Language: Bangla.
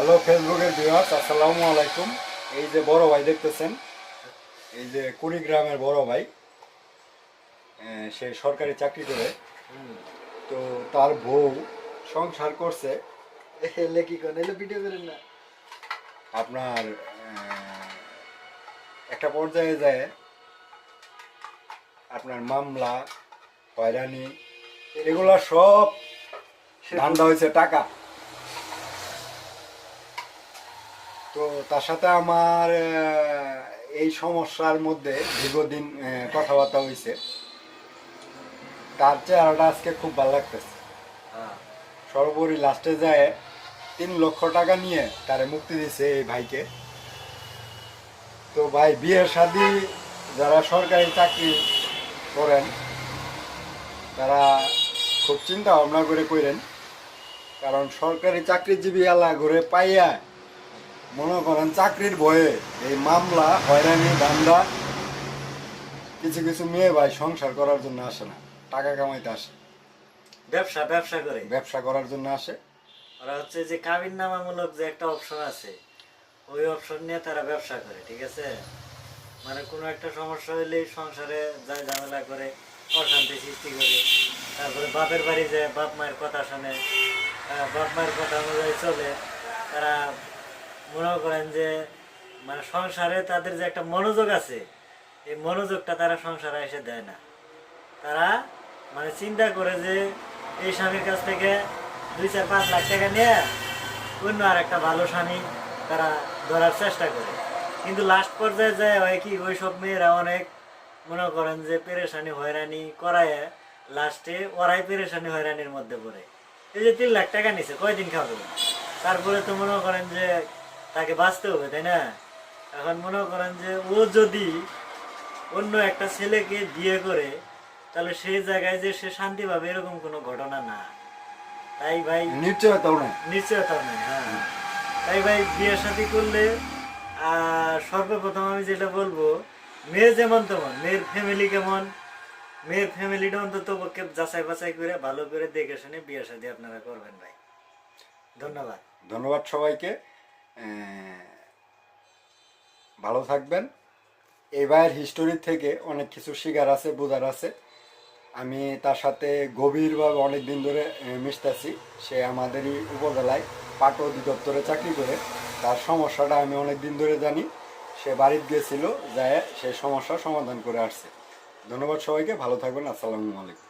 হ্যালো ফেসবুকের ভিউয়ার্স আসসালামু আলাইকুম। এই যে বড় ভাই দেখতেছেন এই যে কুড়িগ্রামের বড় ভাই সে সরকারি চাকরি করে। তো তার বউ সংসার করছে। কি করেন? ভিডিও করেন না। আপনার একটা পর্যায়ে যায় আপনার মামলা হয়রানি এগুলা সব ধান্দা হয়েছে টাকা। তো তার সাথে আমার এই সমস্যার মধ্যে দীর্ঘদিন কথাবার্তা হয়েছে তার চেহারাটা আজকে খুব ভালো লাগতেছে। সর্বোপরি লাস্টে যায় তিন লক্ষ টাকা নিয়ে তারে মুক্তি দিছে এই ভাইকে। তো ভাই বিয়ের শাদি যারা সরকারি চাকরি করেন তারা খুব চিন্তা ভাবনা করে করেন কারণ সরকারি চাকরিজীবী এলা ঘুরে পাইয়া মনে করেন চাকরির ভয়ে এই মামলা হয়রানি দান্দা কিছু কিছু মেয়ে ভাই সংসার করার জন্য আসে না টাকা কামাইতে আসে। ব্যবসা ব্যবসা করে? ব্যবসা করার জন্য আসে। ওরা হচ্ছে যে কাবিন নামামূলক যে একটা অপশন আছে ওই অপশন নিয়ে তারা ব্যবসা করে ঠিক আছে? মানে কোনো একটা সমস্যা হইলেই সংসারে যায় ঝামেলা করে অশান্তি সৃষ্টি করে। তারপরে বাপের বাড়ি যায় বাপ মায়ের কথা শোনে বাপ মায়ের কথা অনুযায়ী চলে তারা মনে করেন যে মানে সংসারে তাদের যে একটা মনোযোগ আছে, এই মনোযোগটা তারা সংসারে এসে দেয় না। তারা মানে চিন্তা করে যে, এই স্বামীর কাছ থেকে দুই চার পাঁচ লাখ টাকা নিয়ে অন্য আর একটা ভালো স্বামী তারা ধরার চেষ্টা করে। কিন্তু লাস্ট পর্যায়ে যায় হয় কি, ওই সব মেয়েরা অনেক মনে করেন যে পেরেশানি, হয়রানি করায় লাস্টে ওরাই পেরেশানি, হয়রানির মধ্যে পড়ে। এই যে তিন লাখ টাকা নিছে, কয়দিন খাবে? তারপরে তো মনে করেন যে তাকে বাঁচতে হবে তাই না? এখন মনে করেন যে ও যদি অন্য একটা ছেলেকে বিয়ে করে তাহলে সেই জায়গায় যে সে শান্তি পাবে এরকম কোনো ঘটনা না। তাই ভাই নিশ্চয়তাও নেই। নিশ্চয়তা নেই হ্যাঁ। তাই ভাই বিয়ে শাদী করলে আর সর্বপ্রথম আমি যেটা বলব মেয়ে যেমন তেমন মেয়ের ফ্যামিলি কেমন? মেয়ের ফ্যামিলিটা অন্তত পক্ষে যাচাই বাছাই করে ভালো করে দেখে শুনে বিয়ে শাদী আপনারা করবেন ভাই। ধন্যবাদ। ধন্যবাদ সবাইকে। ভালো থাকবেন। ভাইয়ের হিস্টোরি থেকে অনেক কিছু শিকার আছে, বোঝার আছে। আমি তার সাথে গভীরভাবে অনেক দিন ধরে মিশতেছি। সে আমাদেরই উপজেলায় পাট অধিদপ্তরে চাকরি করে। তার সমস্যাটা আমি অনেক দিন ধরে জানি। সে বাড়িতে গিয়েছিল যায় সে সমস্যার সমাধান করে আসছে। ধন্যবাদ সবাইকে, ভালো থাকবেন, আসসালামু আলাইকুম।